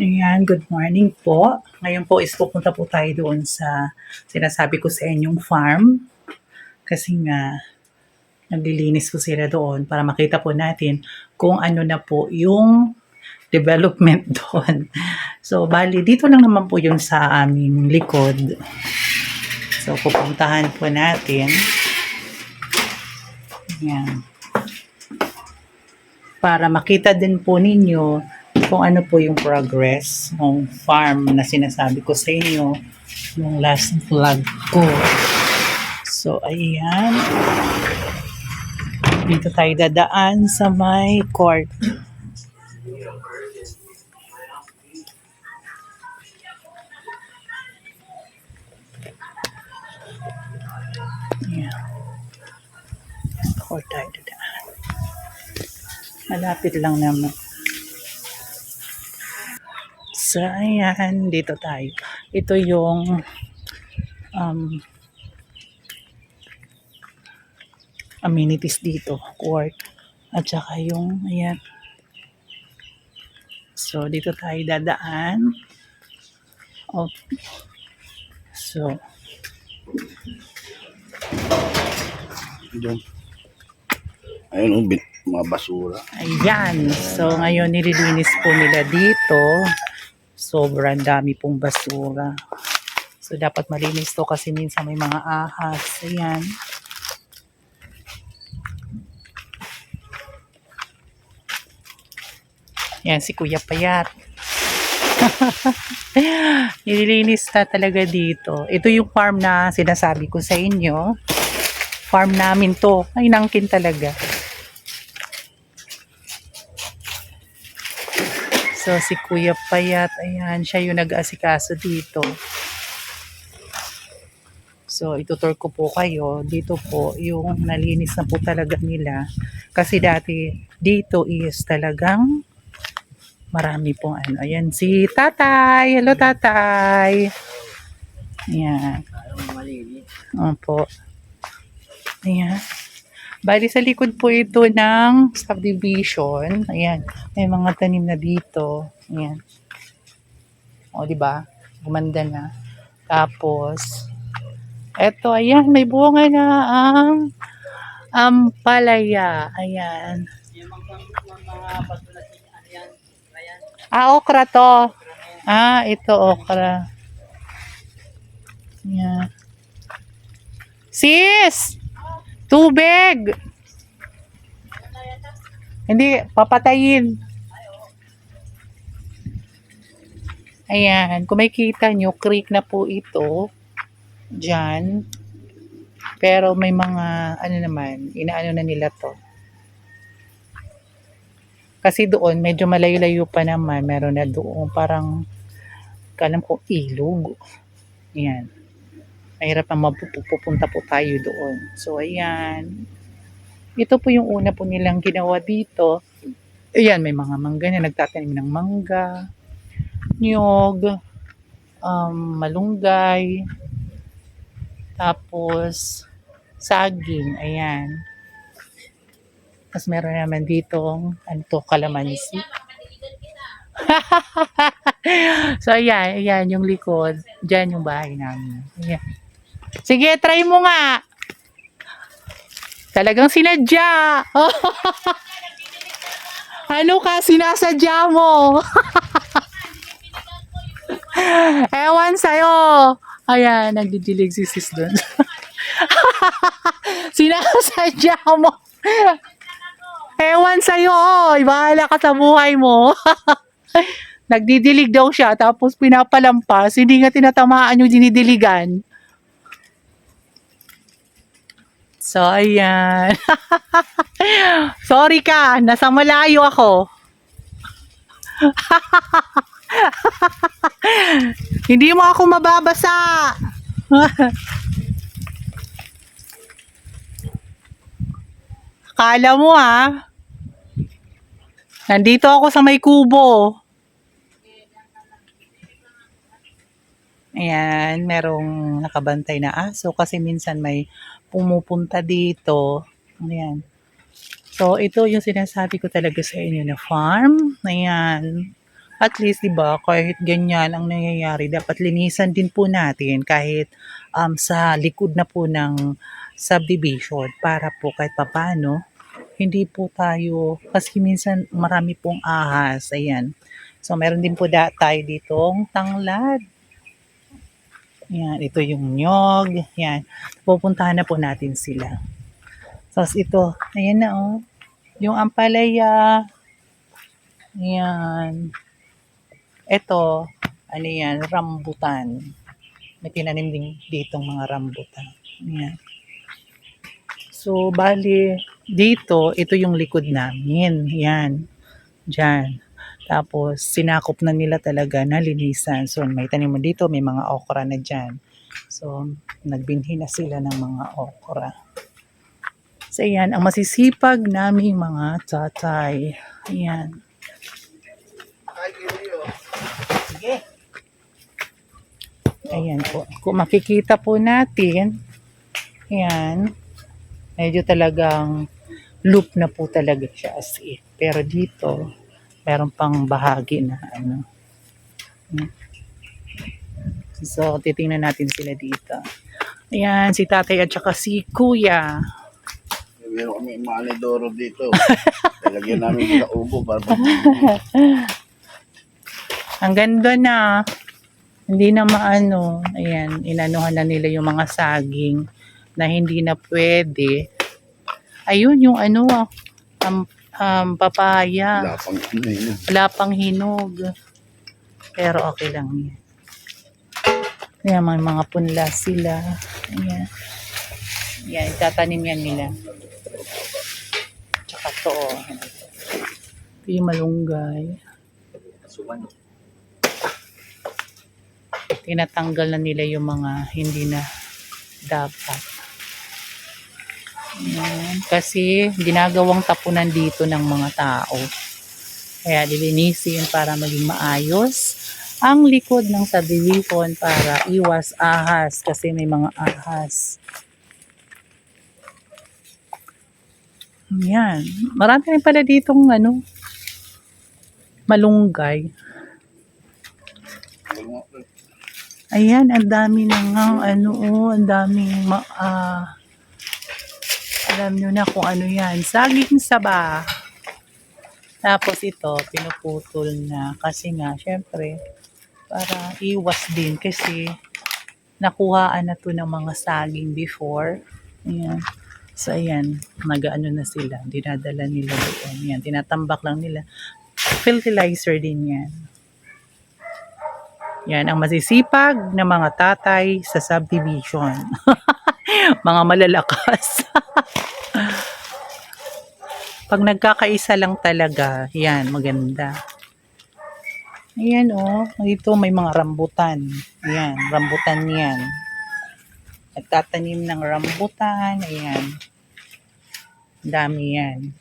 Ayan, good morning po. Ngayon po is pupunta po tayo doon sa sinasabi ko sa inyong farm. Kasi nga, naglilinis po sila doon para makita po natin kung ano na po yung development doon. So, bali, dito lang naman po yun sa aming likod. So, pupuntahan po natin. Ayan. Para makita din po ninyo kung ano po yung progress ng farm na sinasabi ko sa inyo yung last vlog ko. So, ayan. Dito tayo dadaan sa may court. Ayan. Court tayo dadaan. Malapit lang naman. So, ayan, dito tayo. Ito yung um, amenities dito, court. At saka yung, ayan. So, dito tayo dadaan. Oh. So, Diyan. Ayun, bin- mga basura. ayan. So, ngayon nililinis po nila dito. Sobrang dami pong basura. So, dapat malinis to kasi minsan may mga ahas. Ayan. Yan, si Kuya Payat. Nililinis na talaga dito. Ito yung farm na sinasabi ko sa inyo. Farm namin to. Ay, nangkin talaga. So, si Kuya Payat, ayan, siya yung nag-asikaso dito. So, itutur ko po kayo. Dito po, yung nalinis na po talaga nila. Kasi dati, dito is talagang marami pong ano. Ayan, si Tatay. Hello, Tatay. Ayan. Opo. Ayan. Bali sa likod po ito ng subdivision. Ayan. May mga tanim na dito. Ayan. O, di ba? Gumanda na. Tapos, eto, ayan, may bunga na ang ampalaya. Ayan. Ah, okra to. Ah, ito okra. Ayan. Sis! Tubig! Hindi, papatayin. Ayan, kung makikita nyo, creek na po ito. Diyan. Pero may mga, ano naman, inaano na nila to. Kasi doon, medyo malayo-layo pa naman. Meron na doon, parang, kalam ko, ilog. Ayan. Mahirap na mapupunta po tayo doon. So, ayan. Ito po yung una po nilang ginawa dito. Ayan, may mga mangga na nagtatanim ng mangga, nyog, um, malunggay, tapos saging, ayan. Tapos meron naman dito, ano to, kalamansi. so, ayan, ayan yung likod. Diyan yung bahay namin. Ayan. Sige, try mo nga. Talagang sinadya. ano ka, sinasadya mo? Ewan sa'yo. Ayan, nagdidilig si sis doon. sinasadya mo. Ewan sa'yo. Oy, bahala ka sa buhay mo. Nagdidilig daw siya, tapos pinapalampas. Hindi nga tinatamaan yung dinidiligan. So, ayan. Sorry ka, nasa malayo ako. Hindi mo ako mababasa. Akala mo ha. Nandito ako sa may kubo. Ayan, merong nakabantay na aso kasi minsan may pumupunta dito. Ayan. So, ito yung sinasabi ko talaga sa inyo na farm. Ayan. at least 'di ba kahit ganyan ang nangyayari dapat linisan din po natin kahit um, sa likod na po ng subdivision para po kahit papano hindi po tayo kasi minsan marami pong ahas ayan so meron din po da, tayo ditong tanglad yan ito yung nyog yan pupuntahan na po natin sila tapos ito ayan na oh yung ampalaya yan ito, ano yan, rambutan. May tinanim din ditong mga rambutan. Yan. So, bali, dito, ito yung likod namin. Yan. Diyan. Tapos, sinakop na nila talaga na linisan. So, may tanim mo dito, may mga okra na dyan. So, nagbinhi na sila ng mga okra. So, yan, ang masisipag naming mga tatay. Yan. Sige. Ayan po. Kung makikita po natin, ayan, medyo talagang loop na po talaga siya as in. Pero dito, meron pang bahagi na ano. So, titingnan natin sila dito. Ayan, si tatay at saka si kuya. Meron kami manidoro dito. Lalagyan namin sa ubo Ang ganda na. Hindi na maano. Ayan, inanuhan na nila yung mga saging na hindi na pwede. Ayun, yung ano, um, um, papaya. ano yun. Wala pang hinog. Pero okay lang yan. Ayan, may mga punla sila. Ayan. Ayan, itatanim yan nila. Tsaka to. oh. Ito yung malunggay. tinatanggal na nila yung mga hindi na dapat. Ayan. Kasi ginagawang tapunan dito ng mga tao. Kaya lilinisin para maging maayos ang likod ng subdivision para iwas ahas kasi may mga ahas. Yan. Marami rin pala ditong ano, malunggay. Ayan, ang dami nga, ano, oh, ang daming, ma, ah, alam nyo na kung ano yan. Saging saba. Tapos ito, pinuputol na. Kasi nga, syempre, para iwas din. Kasi, nakuhaan na to ng mga saging before. Ayan. So, ayan, nag-ano na sila. Dinadala nila doon. Ayan, tinatambak lang nila. Fertilizer din yan. Yan ang masisipag na mga tatay sa subdivision. mga malalakas. Pag nagkakaisa lang talaga, yan, maganda. Ayan oh, dito may mga rambutan. Ayan, rambutan yan. Nagtatanim ng rambutan, ayan. Dami yan.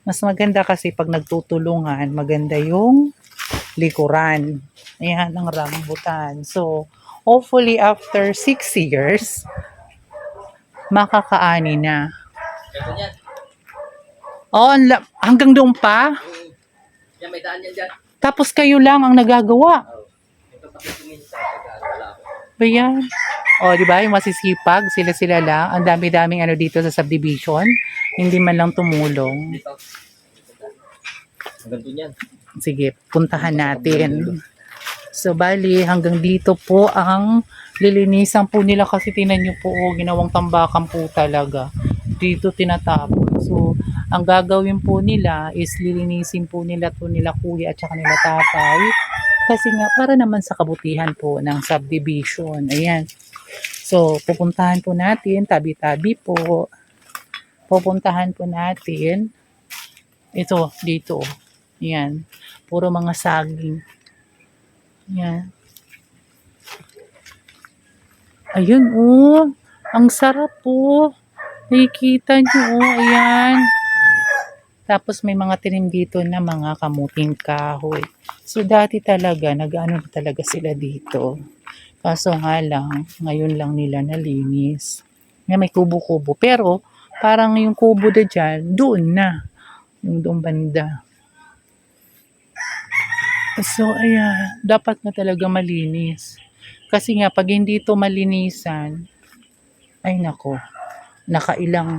Mas maganda kasi pag nagtutulungan, maganda yung likuran. Ayan, ang rambutan. So, hopefully after 6 years, makakaani na. Ito yan. Oh, hanggang doon pa? Yan, may daan yan dyan. Tapos kayo lang ang nagagawa. Oh. Ito pakitingin sa pagkaan. Wala ako. Ba yan? O, di ba? Yung masisipag, sila-sila lang. Ang dami-daming ano dito sa subdivision. Hindi man lang tumulong. Dito. Hanggang doon yan. Sige, puntahan natin. So, bali, hanggang dito po ang lilinisan po nila kasi tinan nyo po, oh, ginawang tambakan po talaga. Dito tinatapon. So, ang gagawin po nila is lilinisin po nila to nila kuya at saka nila tatay. Kasi nga, para naman sa kabutihan po ng subdivision. Ayan. So, pupuntahan po natin, tabi-tabi po. Pupuntahan po natin. Ito, dito. Ayan. Puro mga saging. Ayan. Ayun, oh. Ang sarap po. Nakikita nyo, oh. Ayan. Tapos may mga tinim dito na mga kamuting kahoy. So dati talaga, nag-ano na talaga sila dito. Kaso nga lang, ngayon lang nila nalinis. Nga may kubo-kubo. Pero, parang yung kubo na dyan, doon na. Yung doon banda. So, ayan, dapat na talaga malinis. Kasi nga, pag hindi ito malinisan, ay nako, nakailang,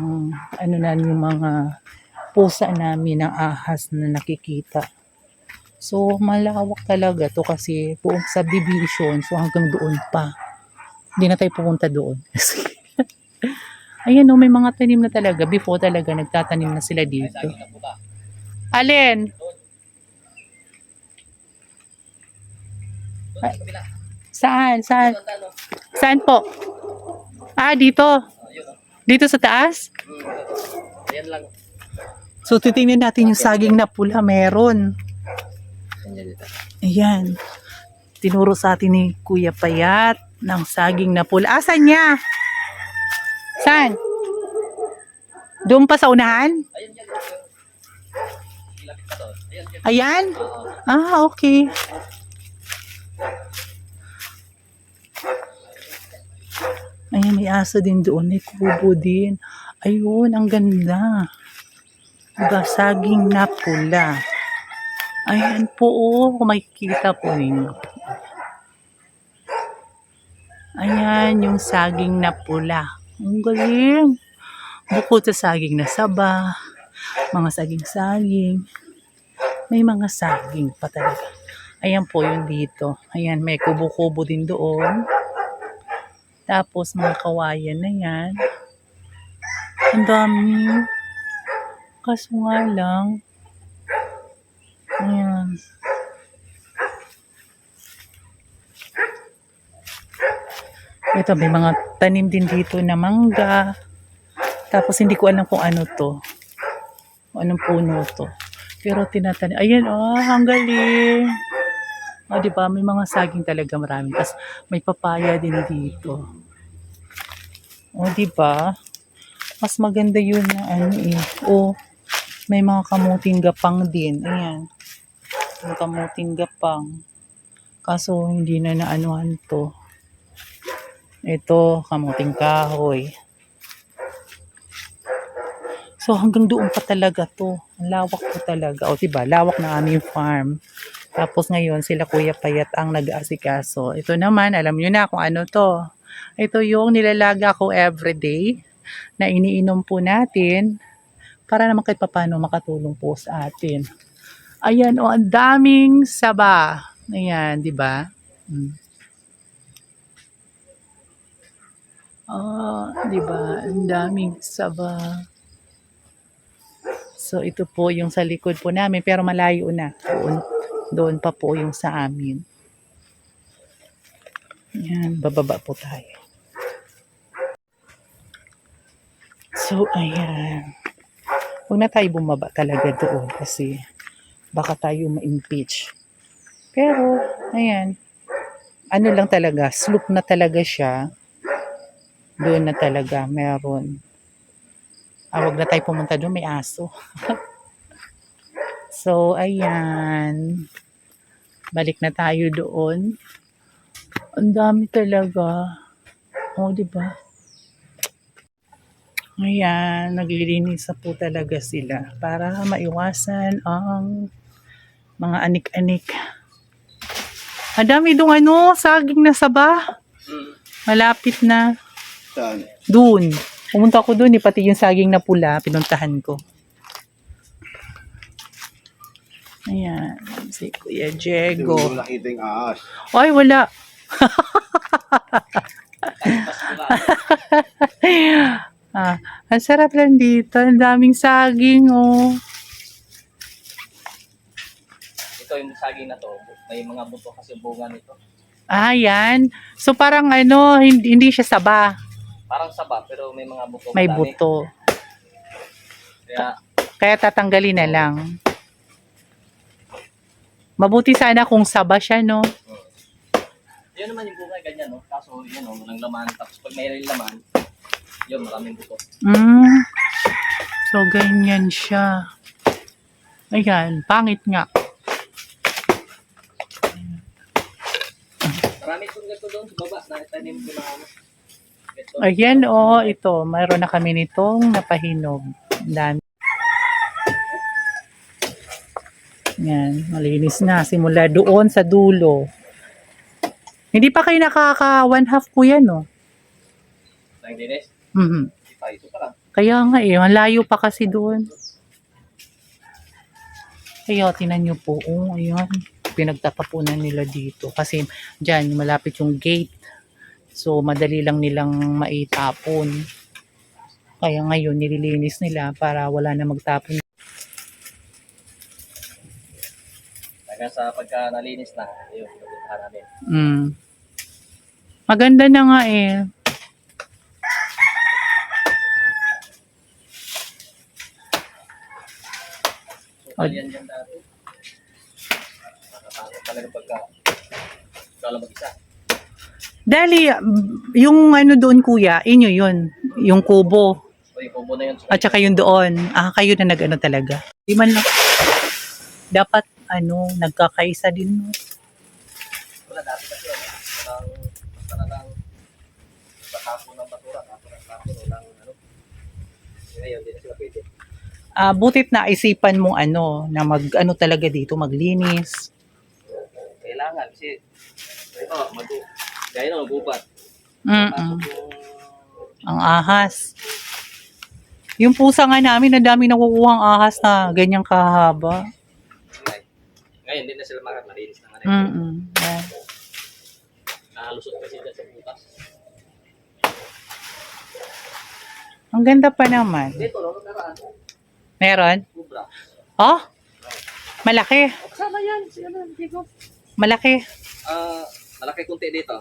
ano na yung mga pusa namin ng ahas na nakikita. So, malawak talaga to kasi buong subdivision. So, hanggang doon pa. Hindi na tayo pupunta doon. Ayan o, may mga tanim na talaga. Before talaga, nagtatanim na sila dito. Alin? Kabila. Saan? Saan? Saan po? Ah, dito. Dito sa taas? Ito. Ayan lang. So, titingnan natin yung saging na pula. Meron. Ayan. Tinuro sa atin ni Kuya Payat ng saging na pula. Asan niya? Saan? Doon pa sa unahan? Ayan yan. Ilapit ka doon. Ayan yan. Ayan? Oo. Ah, okay. Ayan, may aso din doon. May kubo din. Ayun, ang ganda. Diba, saging na pula. Ayan po, oh, kung makikita po ninyo. Ayan, yung saging na pula. Ang galing. Bukod sa saging na saba, mga saging-saging, may mga saging pa talaga. Ayan po yung dito. Ayan, may kubo-kubo din doon. Tapos mga kawayan na yan. Ang dami. Kaso nga lang. Ayan. Ito, may mga tanim din dito na mangga. Tapos hindi ko alam kung ano to. Anong puno to. Pero tinatanim. Ayan, oh, ang galing. O, di ba? May mga saging talaga marami. Tapos may papaya din dito. O, di ba? Mas maganda yun na ano eh. O, may mga kamuting gapang din. Ayan. Yung kamuting gapang. Kaso hindi na naanuhan to. Ito, kamuting kahoy. So hanggang doon pa talaga to. Ang lawak po talaga. O diba, lawak na aming farm. Tapos ngayon sila Kuya Payat ang nag-aasikaso. Ito naman, alam nyo na kung ano to. Ito yung nilalaga ko everyday na iniinom po natin para naman kahit papano makatulong po sa atin. Ayan, o ang daming saba. Ayan, di ba? Ah, di ba? Ang daming saba. So, ito po yung sa likod po namin, pero malayo na. Doon, pa po yung sa amin. Yan, bababa po tayo. So, ayan. Huwag na tayo bumaba talaga doon kasi baka tayo ma-impeach. Pero, ayan. Ano lang talaga, slope na talaga siya. Doon na talaga, meron. Ah, wag na tayo pumunta doon, may aso. so, ayan. Balik na tayo doon. Ang dami talaga. O, oh, di ba? Ayan, naglilinis na po talaga sila para maiwasan ang mga anik-anik. Ang dami doon ano, saging na saba. Malapit na. Saan? Doon. Pumunta ako doon, eh, pati yung saging na pula, pinuntahan ko. Ayan, si Kuya Hindi Diego. mo nakita yung ahas. Ay, wala. Ah, ang sarap lang dito. Ang daming saging, oh. Ito yung saging na to. May mga buto kasi bunga nito. Ah, yan. So, parang ano, hindi, hindi siya saba. Parang saba pero may mga buto. May madami. buto. Kaya Kaya tatanggalin na lang. Mabuti sana kung saba siya, no? yun naman yung bunga ganyan no. Kaso yun no, walang laman. Tapos pag may laman, yun maraming buto. Mm. So, ganyan siya. Ayan, pangit nga. Marami itong ganito doon sa baba. Nakitanim ko na ano. Ayan, oh, ito. Mayroon na kami nitong napahinog. Ang Dami. Yan, malinis na. Simula doon sa dulo. Hindi pa kayo nakaka one half po yan, no? Pa lang. Kaya nga eh, malayo pa kasi doon. Kaya tinan nyo po, oh, ayan, pinagtatapunan nila dito. Kasi dyan, malapit yung gate. So, madali lang nilang maitapon. Kaya ngayon, nililinis nila para wala na magtapon. Hanggang sa pagka nalinis na, yun, pinuntahan namin. Mm. Maganda na nga eh. So, yan yan dati. Nakatakot talaga pagka ikaw lang mag-isa. Dali, yung ano doon kuya, inyo yun. Yung kubo. O yung kubo na yun. At saka yung doon. Ah, kayo na nag-ano talaga. Di man lang. Dapat, ano, nagkakaisa din. no? Wala dati kasi ano. Walang, basta na lang patapon ng basura. Tapon ng. Walang ano. Ngayon, hindi na sila pwede. Ah, butit na isipan mong ano, na mag, ano talaga dito, maglinis. Kailangan kasi ito, mag gaya na magubat. Mm yung Ang ahas. Yung pusa nga namin, ang dami nakukuha ang ahas na ganyang kahaba. Ngay- ngayon, hindi na sila makakalinis ng ano. Mm Yan. Nakalusot kasi dyan sa butas. Ang ganda pa naman. Dito, no, nakaraan. Meron? Kubra. Oh? Malaki. O, kasama yan. Si ano, hindi ko. Malaki. Ah, malaki kunti dito.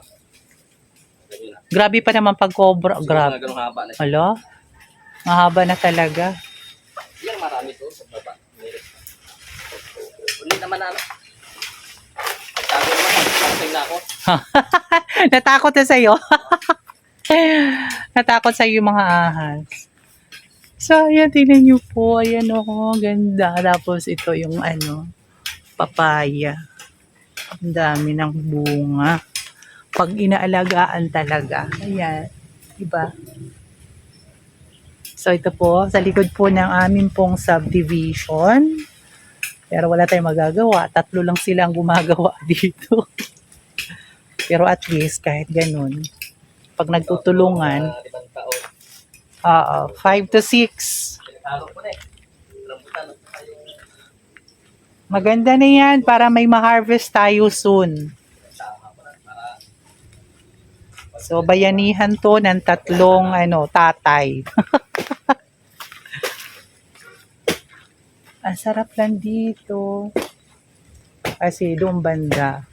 Na. Grabe pa naman pag cobra. Siguro Grabe. mga ganung haba na siya. Alo? Mahaba na talaga. Yan, marami to sa baba. Meron. Uli naman na ano. Passing na ako. Natakot na sa'yo. Natakot sa'yo yung mga ahas. So, ayan, tingnan nyo po. Ayan, oh, ganda. Tapos, ito yung ano, papaya. Ang dami ng bunga. Pag inaalagaan talaga. Ayan. Diba? So, ito po, sa likod po ng amin pong subdivision. Pero wala tayong magagawa. Tatlo lang silang gumagawa dito. Pero at least, kahit ganun, pag nagtutulungan, oo, 5 to 6. Tinatalo ko na eh. Maganda na yan para may ma-harvest tayo soon. So, bayanihan to ng tatlong ano, tatay. Ang sarap lang dito. Kasi doon banda,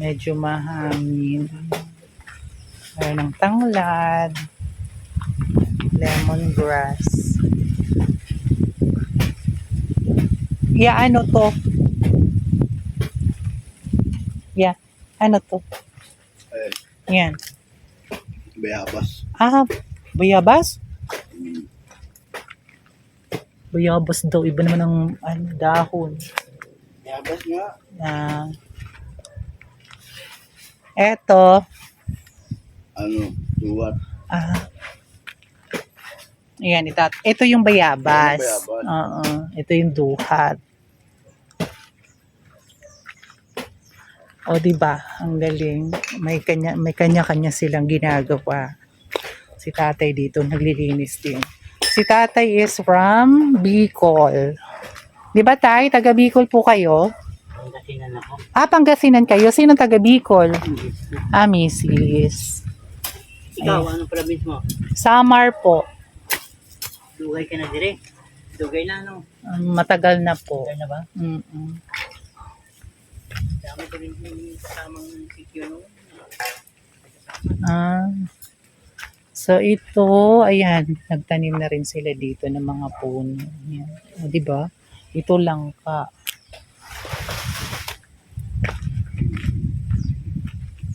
medyo mahangin. Meron ng tanglad, lemongrass. Yeah, ano to? Yeah, ano to? Eh, Yan. bayabas. Ah, bayabas? Bayabas daw. Iba naman ang ano, dahon. Bayabas nga. Ah. eto. Ano, duwat. Ah. Ayan, ito, ito yung bayabas. Ayan yung bayabas. Oo. Ito yung duhat. O, di ba? Ang galing. May kanya, may kanya-kanya silang ginagawa. Si tatay dito, naglilinis din. Si tatay is from Bicol. Di ba tay? Taga Bicol po kayo? Pangasinan ako. Ah, Pangasinan kayo. Sino taga Bicol? Ah, Mrs. Ikaw, anong province mo? Samar po. Dugay ka na dire. Dugay na, no? Um, matagal na po. Dugay na ba? Mm-mm. Dami ko rin yung kasamang sityo, no? Ah. So ito, ayan, nagtanim na rin sila dito ng mga puno. Ayan. O, di ba? Ito lang ka.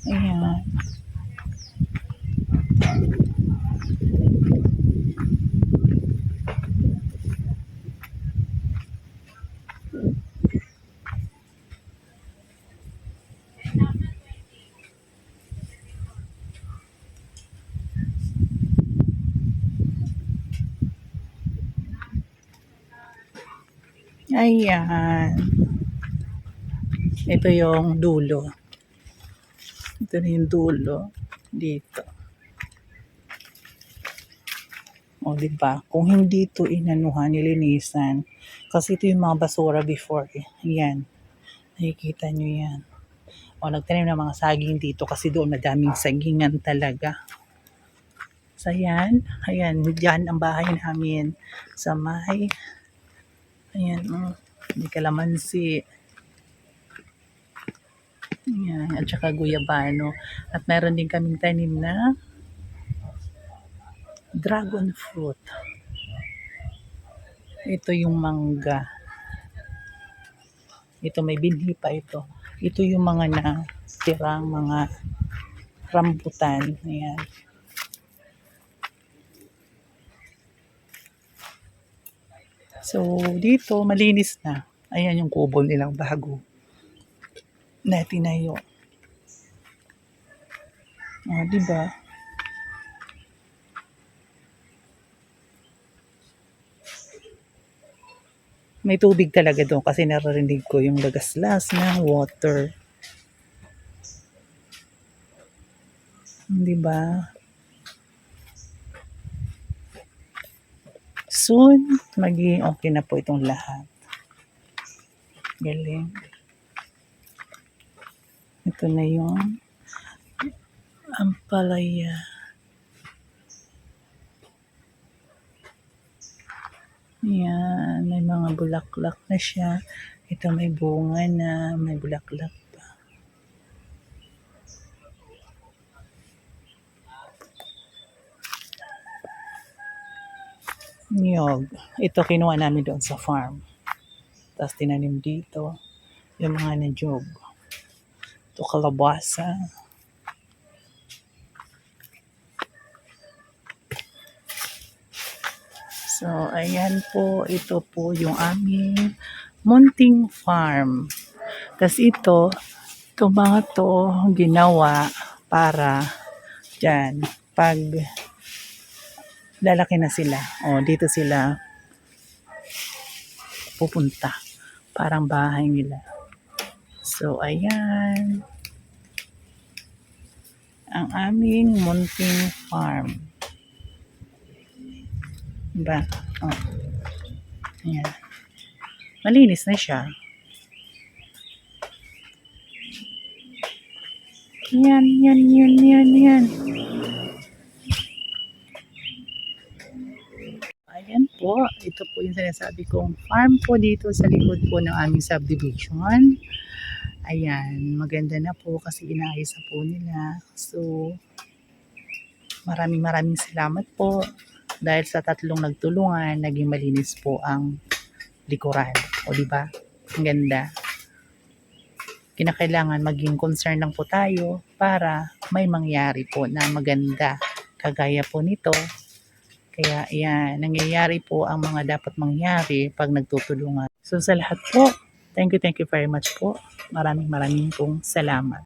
Ayan. Ayan. Ito yung dulo. Ito na yung dulo. Dito. O, di ba? Kung hindi ito inanuhan, nilinisan. Kasi ito yung mga basura before. Eh. Ayan. Nakikita nyo yan. O, nagtanim ng mga saging dito kasi doon madaming sagingan talaga. So, ayan. Ayan. Diyan ang bahay namin sa may Ayan, oh. May kalamansi. Ayan, at saka guyabano. At meron din kaming tanim na dragon fruit. Ito yung mangga. Ito may binhi pa ito. Ito yung mga natirang mga rambutan. Ayan. So, dito, malinis na. Ayan yung kubo nilang bago. Na tinayo. O, di ba? May tubig talaga doon kasi naririnig ko yung lagaslas ng water. Di soon, magiging okay na po itong lahat. Galing. Ito na yung ampalaya. Yan, may mga bulaklak na siya. Ito may bunga na, may bulaklak niyog. Ito kinuha namin doon sa farm. Tapos tinanim dito yung mga niyog. Ito kalabasa. So, ayan po. Ito po yung aming munting farm. Tapos ito, ito mga to ginawa para dyan. Pag lalaki na sila. O, dito sila pupunta. Parang bahay nila. So, ayan. Ang aming munting farm. Diba? O. Ayan. Malinis na siya. Yan, yan, yan, yan, yan. Ayan po, ito po yung sinasabi kong farm po dito sa likod po ng aming subdivision. Ayan, maganda na po kasi inaayos na po nila. So, maraming maraming salamat po dahil sa tatlong nagtulungan, naging malinis po ang likuran. O di ba? Ang ganda. Kinakailangan maging concern lang po tayo para may mangyari po na maganda. Kagaya po nito, kaya yan, nangyayari po ang mga dapat mangyari pag nagtutulungan. So sa lahat po, thank you, thank you very much po. Maraming maraming pong salamat.